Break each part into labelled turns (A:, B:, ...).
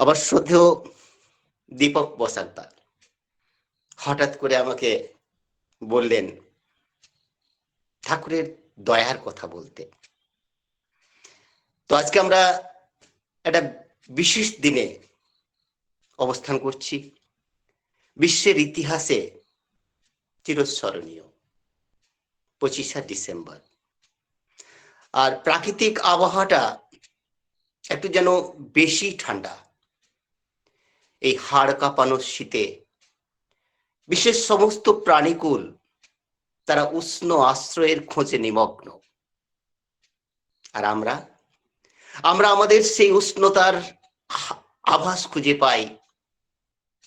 A: আবার শ্রদ্ধেয় দীপক বসাকদার হঠাৎ করে আমাকে বললেন, ঠাকুরের দয়ার কথা বলতে। তো আজকে আমরা একটা বিশেষ দিনে অবস্থান করছি। বিশ্বের ইতিহাসে চিরস্মরণীয়, পঁচিশা ডিসেম্বর। আর প্রাকৃতিক আবহাওয়াটা একটু যেন বেশি ঠান্ডা। এই হাড় কাঁপানো শীতে। বিশ্বের সমস্ত প্রাণীকুল তারা উষ্ণ আশ্রয়ের খোঁজে নিমগ্ন। আর আমরা? আমরা আমাদের সেই উষ্ণতার আভাস খুঁজে পাই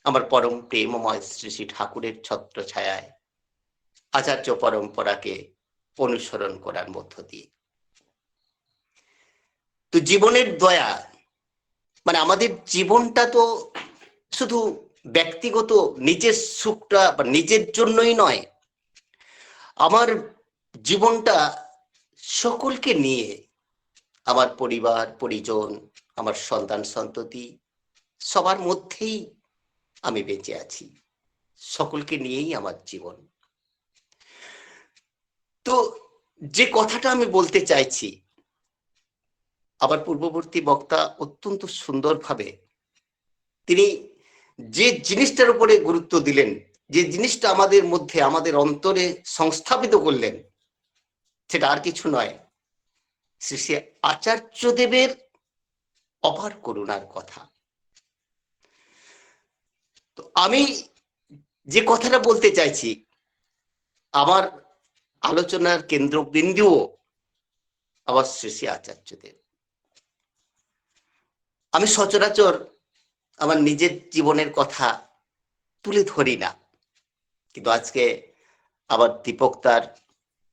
A: আমার পরম প্রেমময় শ্রী শ্রী ঠাকুরের ছত্র ছায়ায় আচার্য পরম্পরাকে অনুসরণ করার মধ্য দিয়ে। তো জীবনের দয়া মানে আমাদের জীবনটা তো শুধু ব্যক্তিগত নিজের সুখটা বা নিজের জন্যই নয়, আমার জীবনটা সকলকে নিয়ে, আমার পরিবার, পরিজন, আমার সন্তান, সন্ততি, সবার মধ্যেই আমি বেঁচে আছি। সকলকে নিয়েই আমার জীবন। তো যে কথাটা আমি বলতে চাইছি আবার পূর্ববর্তী বক্তা অত্যন্ত সুন্দরভাবে তিনি যে জিনিসটার উপরে গুরুত্ব দিলেন, যে জিনিসটা আমাদের মধ্যে, আমাদের অন্তরে সংস্থাপিত করলেন, সেটা আর কিছু নয়। শ্রী শ্রী আচার্যদেবের অপার করুণার কথা। তো আমি যে কথাটা বলতে চাইছি, আমার আলোচনার কেন্দ্রবিন্দুও আবার শ্রী শ্রী আচার্যদেব আমি সচরাচর আমার নিজের জীবনের কথা তুলে ধরি না। কিন্তু আজকে আবার দীপক তার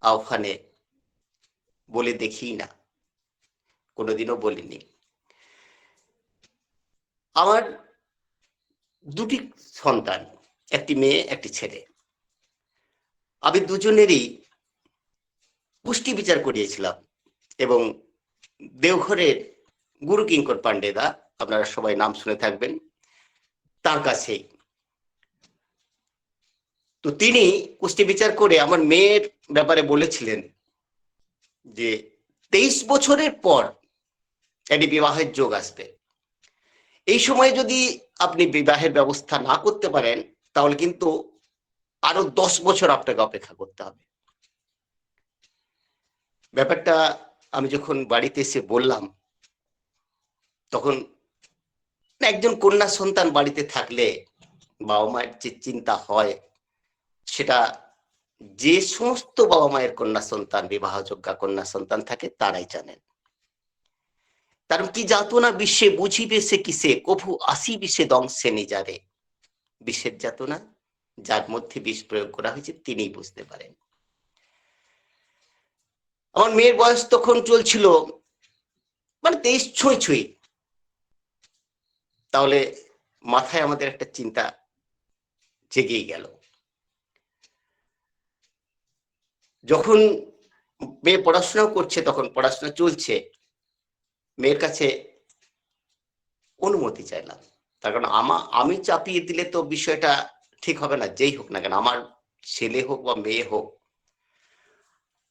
A: আহ্বানে বলে দেখি না। কোনোদিনও বলিনি। আমার দুটি সন্তান, একটি মেয়ে, একটি ছেলে। আমি দুজনেরই পুষ্টি বিচার করিয়েছিলাম এবং দেওঘরের গুরু কিঙ্কর পান্ডেদা আপনারা সবাই নাম শুনে থাকবেন। তার কাছেই তো তিনি কুস্তি বিচার করে আমার মেয়ের ব্যাপারে বলেছিলেন যে, তেইশ বছরের পর এটি বিবাহের যোগ আসবে। এই সময় যদি আপনি বিবাহের ব্যবস্থা না করতে পারেন, তাহলে কিন্তু আরও দশ বছর আপনাকে অপেক্ষা করতে হবে। ব্যাপারটা আমি যখন বাড়িতে এসে বললাম, তখন একজন কন্যা সন্তান বাড়িতে থাকলে বাবা মায়ের যে চিন্তা হয়, সেটা যে সমস্ত বাবা মায়ের কন্যা সন্তান, বিবাহযোগ্যা কন্যা সন্তান থাকে, তারাই জানেন। কারণ কি যাতনা বিশ্বে বুঝিবে সে কিসে, কভু আসিবি সে দংশে নিজারে বিশ্বের যাতনা যার মধ্যে বিষ প্রয়োগ করা হয়েছে, তিনিই বুঝতে পারেন। আমার মেয়ের বয়স তখন চলছিল মানে তেইশ ছুঁই ছুঁই। তাহলে মাথায় আমাদের একটা চিন্তা জেগেই গেল। যখন মেয়ে পড়াশোনা করছে, তখন পড়াশোনা চলছে, মেয়ের কাছে অনুমতি চাইলাম। তার কারণ আমা, আমি চাপিয়ে দিলে তো বিষয়টা ঠিক হবে না, যেই হোক না কেন, আমার ছেলে হোক বা মেয়ে হোক,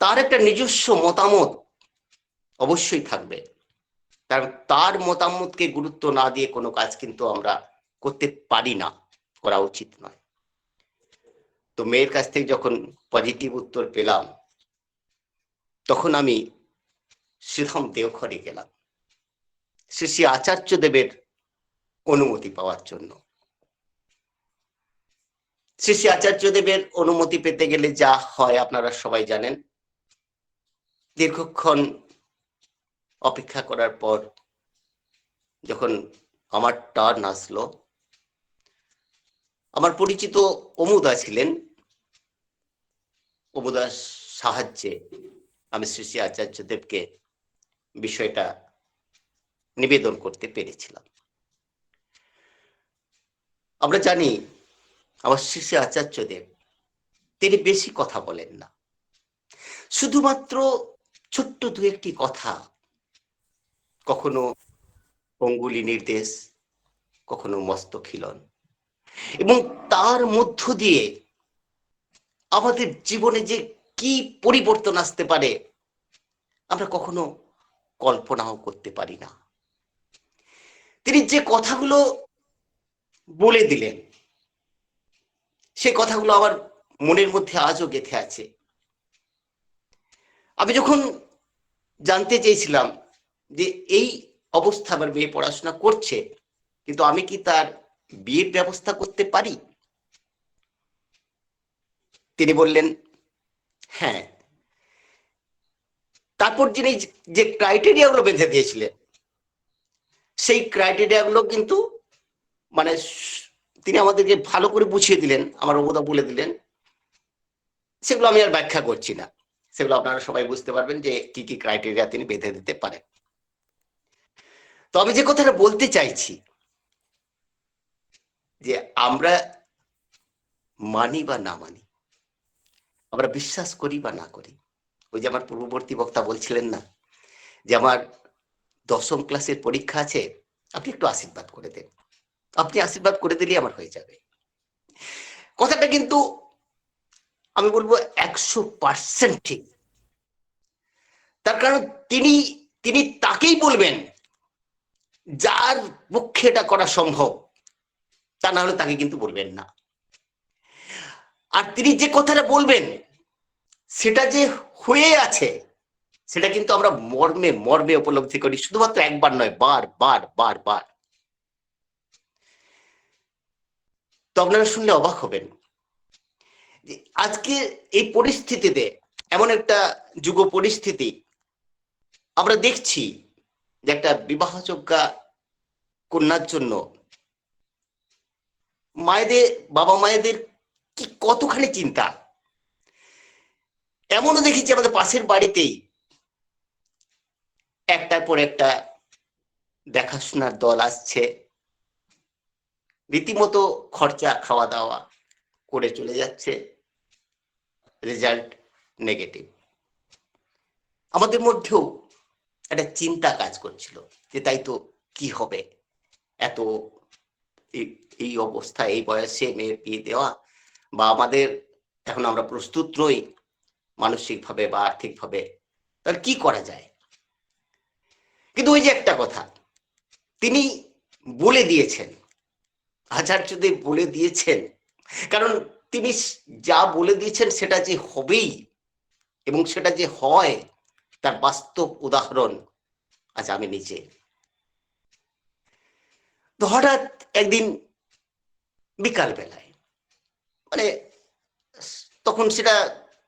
A: তার একটা নিজস্ব মতামত অবশ্যই থাকবে। কারণ তার মতামতকে গুরুত্ব না দিয়ে কোনো কাজ কিন্তু আমরা করতে পারি না, করা উচিত নয়। তো মেয়ের কাছ থেকে যখন পজিটিভ উত্তর পেলাম, তখন আমি শ্রীধম দেওঘরে গেলাম। শ্রী শ্রী আচার্য দেবের অনুমতি পাওয়ার জন্য। শ্রী শ্রী আচার্য দেবের অনুমতি পেতে গেলে যা হয়, আপনারা সবাই জানেন, দীর্ঘক্ষণ অপেক্ষা করার পর যখন আমার টার্ন আসলো, আমার পরিচিত অমুদা ছিলেন। অমুদার সাহায্যে আমি শ্রী শ্রী আচার্য দেবকে বিষয়টা নিবেদন করতে পেরেছিলাম। আমরা জানি, আমার শ্রী শ্রী আচার্য দেব, তিনি বেশি কথা বলেন না। শুধুমাত্র ছোট্ট দু একটি কথা কখনো অঙ্গুলি নির্দেশ, কখনো মস্ত খিলন। এবং তার মধ্য দিয়ে আমাদের জীবনে যে কি পরিবর্তন আসতে পারে, আমরা কখনো কল্পনাও করতে পারি না। তিনি যে কথাগুলো বলে দিলেন, সেই কথাগুলো আমার মনের মধ্যে আজও গেথে আছে। আমি যখন জানতে চেয়েছিলাম যে এই অবস্থা আমার মেয়ে পড়াশোনা করছে, কিন্তু আমি কি তার বিয়ের ব্যবস্থা করতে পারি? তিনি বললেন হ্যাঁ। তারপর যিনি যে ক্রাইটেরিয়া গুলো বেঁধে দিয়েছিলেন, সেই ক্রাইটেরিয়া গুলো কিন্তু মানে তিনি আমাদেরকে ভালো করে বুঝিয়ে দিলেন, আমার অবদা বলে দিলেন। সেগুলো আমি আর ব্যাখ্যা করছি না। সেগুলো আপনারা সবাই বুঝতে পারবেন যে কি কি ক্রাইটেরিয়া তিনি বেঁধে দিতে পারেন। তো আমি যে কথাটা বলতে চাইছি, যে আমরা মানি বা না মানি, আমরা বিশ্বাস করি বা না করি, ওই যে আমার পূর্ববর্তী বক্তা বলছিলেন না, যে আমার দশম ক্লাসের পরীক্ষা আছে, আপনি একটু আশীর্বাদ করে দেন। আপনি আশীর্বাদ করে দিলেই আমার হয়ে যাবে। কথাটা কিন্তু আমি বলব একশো পার্সেন্ট ঠিক। তার কারণ তিনি তিনি তাকেই বলবেন যার পক্ষে এটা করা সম্ভব, তা না হলে তাকে কিন্তু বলবেন না। আর তিনি যে কথাটা বলবেন, সেটা যে হয়ে আছে, সেটা কিন্তু আমরা মর্মে মর্মে উপলব্ধি করি। শুধুমাত্র একবার নয়, বার বার বার বার। তো আপনারা শুনলে অবাক হবেন আজকে এই পরিস্থিতিতে এমন একটা যুগ পরিস্থিতি আমরা দেখছি। যে একটা বিবাহযোগ্যা কন্যার জন্য মায়েদের, বাবা মায়েদের কি কতখানি চিন্তা? এমনও দেখেছি আমাদের পাশের বাড়িতেই একটার পর একটা দেখাশোনার দল আসছে। রীতিমতো খরচা খাওয়া দাওয়া করে চলে যাচ্ছে। Result negative. আমাদের মধ্যেও একটা চিন্তা কাজ করছিল যে তাই তো কি হবে? এত এই অবস্থা, এই বয়সে মেয়ের বিয়ে দেওয়া বা আমাদের এখন আমরা প্রস্তুত নই মানসিকভাবে বা আর্থিকভাবে, তাহলে কি করা যায়? কিন্তু ওই যে একটা কথা, তিনি বলে দিয়েছেন আচার্যদেব বলে দিয়েছেন, কারণ তিনি যা বলে দিয়েছেন সেটা যে হবেই এবং সেটা যে হয় তার বাস্তব উদাহরণ আজ আমি নিজে। তো হঠাৎ একদিন বিকাল বেলায় মানে তখন সেটা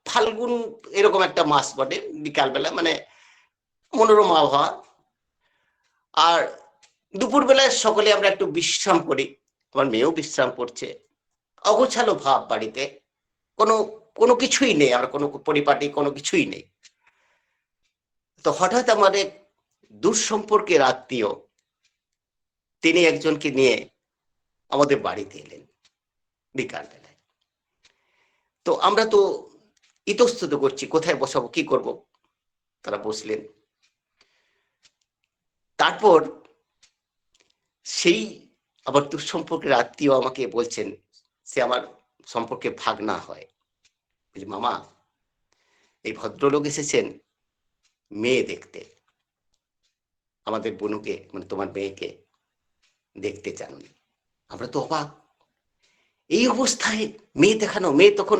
A: ফাল্গুন এরকম একটা মাস বটে বিকালবেলা মানে মনোরম আবহাওয়া। আর দুপুর বেলায় সকলে আমরা একটু বিশ্রাম করি, আমার মেয়েও বিশ্রাম করছে। অগোছালো ভাব বাড়িতে, কোনো কোনো কিছুই নেই, আর কোনো পরিপাটি কোনো কিছুই নেই। তো হঠাৎ আমার এক দূর সম্পর্কের আত্মীয় তিনি একজনকে নিয়ে আমাদের বাড়িতে এলেন বিকাল বেলায় তো আমরা তো ইতস্তত করছি, কোথায় বসাবো, কি করব? তারা বসলেন। তারপর সেই আবার দূর সম্পর্কের আত্মীয় আমাকে বলছেন, সে আমার সম্পর্কে ভাগ না হয়। মামা, এই ভদ্রলোক এসেছেন মেয়ে দেখতে। আমাদের বনুকে মানে তোমার মেয়েকে দেখতে চান। আমরা তো অবাক। এই অবস্থায় মেয়ে দেখানো, মেয়ে তখন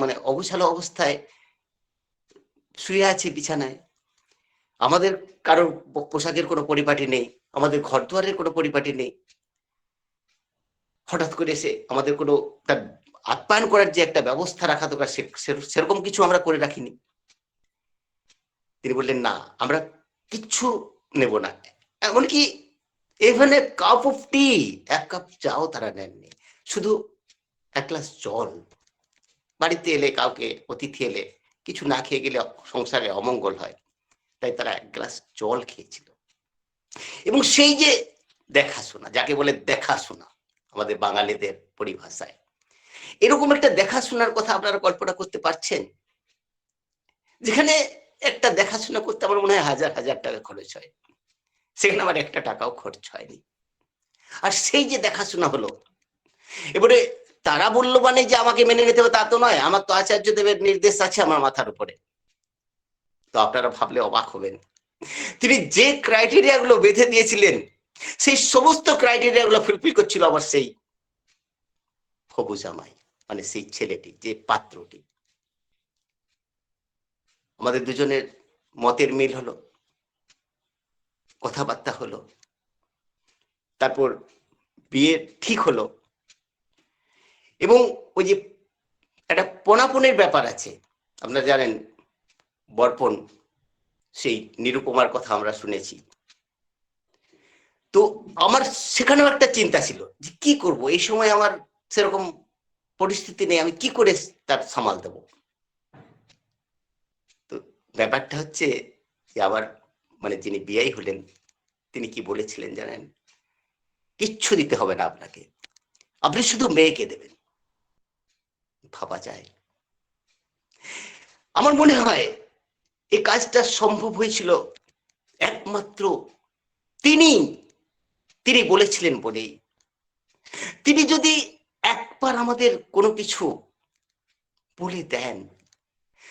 A: মানে অগোছালো অবস্থায় শুয়ে আছে বিছানায়। আমাদের কারোর পোশাকের কোনো পরিপাটি নেই, আমাদের ঘর দুয়ারের কোনো পরিপাটি নেই। হঠাৎ করে এসে আমাদের কোনো তার আপ্যায়ন করার যে একটা ব্যবস্থা রাখা দরকার সেরকম কিছু আমরা করে রাখিনি। তিনি বললেন, না, আমরা কিচ্ছু নেব না। এমনকি even a cup of tea এক কাপ চাও তারা নেননি। শুধু এক গ্লাস জল। বাড়িতে এলে, কাউকে অতিথি এলে, কিছু না খেয়ে গেলে সংসারে অমঙ্গল হয়। তাই তারা এক গ্লাস জল খেয়েছিল। এবং সেই যে দেখাশোনা, যাকে বলে দেখাশোনা, আমাদের বাঙালিদের পরিভাষায়, এরকম একটা দেখাশোনার কথা আপনারা কল্পনা করতে পারছেন? যেখানে একটা দেখাশোনা করতে আমার মনে হয় হাজার হাজার টাকা খরচ হয়। সেখানে আমার একটা টাকাও খরচ হয়নি। আর সেই যে দেখাশোনা হলো, এবারে তারা বলল মানে যে আমাকে মেনে নিতে হবে তা তো নয়, আমার তো আচার্য দেবের নির্দেশ আছে আমার মাথার উপরে। তো আপনারা ভাবলে অবাক হবেন। তিনি যে ক্রাইটেরিয়া গুলো বেঁধে দিয়েছিলেন, সেই সমস্ত ক্রাইটেরিয়া গুলো ফুলফিল করছিল আমার সেই হবু জামাই মানে সেই ছেলেটি, যে পাত্রটি। আমাদের দুজনের মতের মিল হলো, কথাবার্তা হলো, তারপর বিয়ে ঠিক হলো, এবং ওই যে একটা পোনাপনের ব্যাপার আছে, আপনারা জানেন বর্পণ, সেই নিরুপমার কথা আমরা শুনেছি। তো আমার সেখানেও একটা চিন্তা ছিল যে কি করব? এই সময় আমার সেরকম পরিস্থিতি নেই, আমি কি করে তার সামাল দেব? ব্যাপারটা হচ্ছে যে আবার মানে যিনি বিয়াই হলেন, তিনি কি বলেছিলেন জানেন? কিচ্ছু দিতে হবে না আপনাকে। আপনি শুধু মেয়েকে দেবেন। ভাবা যায়। আমার মনে হয় এই কাজটা সম্ভব হয়েছিল একমাত্র তিনি তিনি বলেছিলেন বলেই। তিনি যদি একবার আমাদের কোনো কিছু বলে দেন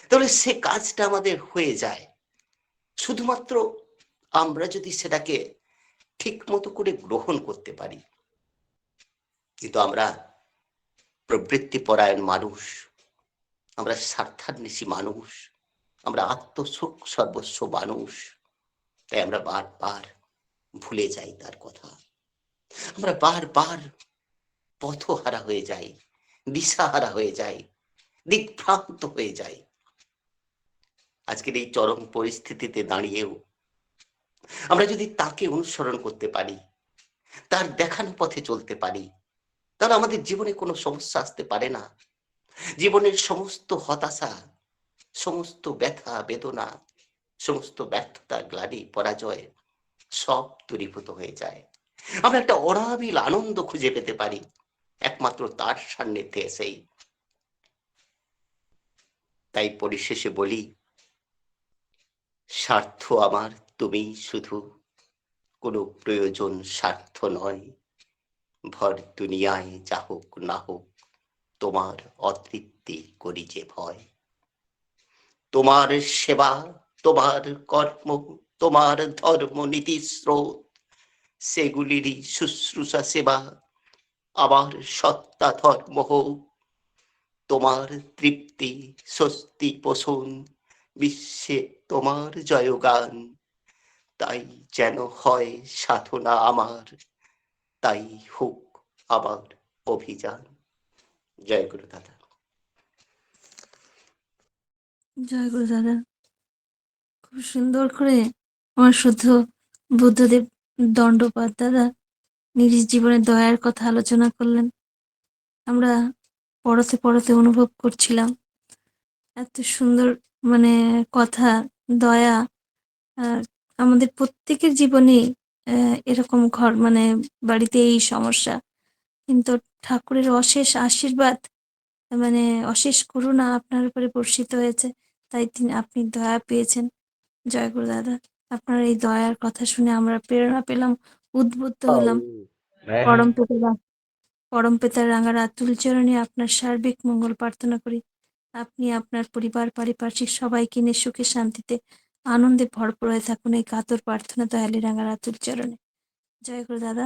A: তাহলে সে কাজটা আমাদের হয়ে যায়। শুধুমাত্র আমরা যদি সেটাকে ঠিক মতো করে গ্রহণ করতে পারি। কিন্তু আমরা প্রবৃত্তি পরায়ণ মানুষ, আমরা স্বার্থান্বেষী মানুষ, আমরা আত্মসুখ সর্বস্ব মানুষ, তাই আমরা বারবার ভুলে যাই তার কথা। আমরা বারবার পথহারা হয়ে যাই, দিশাহারা হয়ে যাই, দিকভ্রান্ত হয়ে যাই। আজকের এই চরম পরিস্থিতিতে দাঁড়িয়েও আমরা যদি তাকে অনুসরণ করতে পারি, তার দেখানো পথে চলতে পারি, তাহলে আমাদের জীবনে কোনো সমস্যা আসতে পারে না। জীবনের সমস্ত হতাশা, সমস্ত ব্যথা, বেদনা, সমস্ত ব্যর্থতা, গ্লানি, পরাজয় সব দূরীভূত হয়ে যায়। আমরা একটা অরাবিল আনন্দ খুঁজে পেতে পারি, একমাত্র তার সান্নিধ্যে এসেই। তাই পরিশেষে বলি স্বার্থ আমার, তুমি শুধু কোনো প্রয়োজন স্বার্থ নয়। ভর দুনিয়ায় যা হোক না হোক, তোমার অতৃপ্তি করি যে ভয়। তোমার সেবা, তোমার কর্ম, তোমার ধর্ম নীতি স্রোত, সেগুলিরই শুশ্রূষা সেবা। আমার সত্তা ধর্ম হোক, তোমার তৃপ্তি, স্বস্তি, পোষণ বিশ্বে তোমার জয়গান। তাই যেন হয় সাধনা আমার, তাই হোক আমার অভিযান। জয় গুরু দাদা।
B: জয় গুরু দাদা। খুব সুন্দর করে আমার শুদ্ধ বুদ্ধদেব দণ্ডপাত দাদা নিজ জীবনের দয়ার কথা আলোচনা করলেন। আমরা পড়াতে পড়াতে অনুভব করছিলাম। এত সুন্দর মানে কথা দয়া আমাদের প্রত্যেকের জীবনে এরকম ঘর মানে বাড়িতে এই সমস্যা। কিন্তু ঠাকুরের অশেষ আশীর্বাদ মানে অশেষ করুণা আপনার উপরে বর্ষিত হয়েছে। তাই তিনি আপনি দয়া পেয়েছেন। জয় গুরু দাদা আপনার এই দয়ার কথা শুনে আমরা প্রেরণা পেলাম উদ্বুদ্ধ হলাম। পরম পিতা পরম পিতার রাঙার আতুল চরণে আপনার সার্বিক মঙ্গল প্রার্থনা করি। আপনি আপনার পরিবার, পারিপার্শ্বিক সবাইকে নিয়ে সুখে শান্তিতে, আনন্দে ভরপুর হয়ে থাকুন এই কাতর প্রার্থনা দয়ালি রাঙার আতুল চরণে। জয় গুরু দাদা।